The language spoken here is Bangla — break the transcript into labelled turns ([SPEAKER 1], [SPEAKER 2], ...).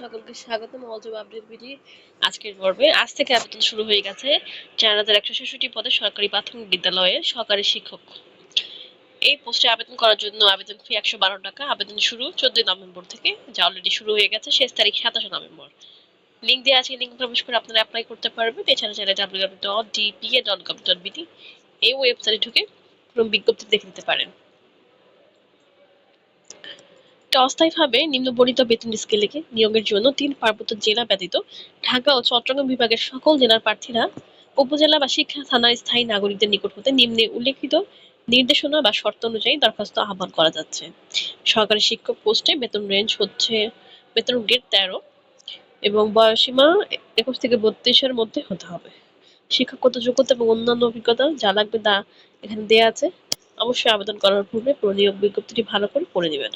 [SPEAKER 1] সকলকে স্বাগতম অজব আপডেট বিডি আজকের পর্বে। আজ থেকে আবেদন শুরু হয়ে গেছে চার হাজার একশো ছেষট্টি পদে সরকারি প্রাথমিক বিদ্যালয়ে সহকারী শিক্ষক। এই পোস্টে আবেদন করার জন্য আবেদন ফি একশো বারো টাকা। আবেদন শুরু চোদ্দই নভেম্বর থেকে, যা অলরেডি শুরু হয়ে গেছে শেষ তারিখ সাতাশে নভেম্বর। লিঙ্ক দেওয়া আছে লিঙ্ক প্রবেশ করে আপনারা অ্যাপ্লাই করতে পারবেন। এছাড়া চাইলে W W dot DPA dot gov dot BD এই ওয়েবসাইটে ঢুকে বিজ্ঞপ্তি দেখে নিতে পারেন। অস্থায়ীভাবে নিম্নবর্ণিত বেতন স্কেলে নিয়োগের জন্য তিন পার্বত্য জেলা ব্যতীত ঢাকা ও চট্টগ্রাম বিভাগের সকল জেলার প্রার্থীরা উপজেলা বা শিক্ষা থানার স্থায়ী নাগরিকদের নিকট হতে নিম্নে উল্লেখিত নির্দেশনা বা শর্ত অনুযায়ী দরখাস্ত আহ্বান করা যাচ্ছে। সরকারি শিক্ষক পোস্টে বেতন রেঞ্জ হচ্ছে বেতন গ্রেড তেরো এবং বয়সীমা একুশ থেকে বত্রিশের মধ্যে হতে হবে। শিক্ষাগত যোগ্যতা এবং অন্যান্য অভিজ্ঞতা যা লাগবে তা এখানে দেওয়া আছে। অবশ্যই আবেদন করার পূর্বে পুরো নিয়োগ বিজ্ঞপ্তিটি ভালো করে পড়ে নেবেন।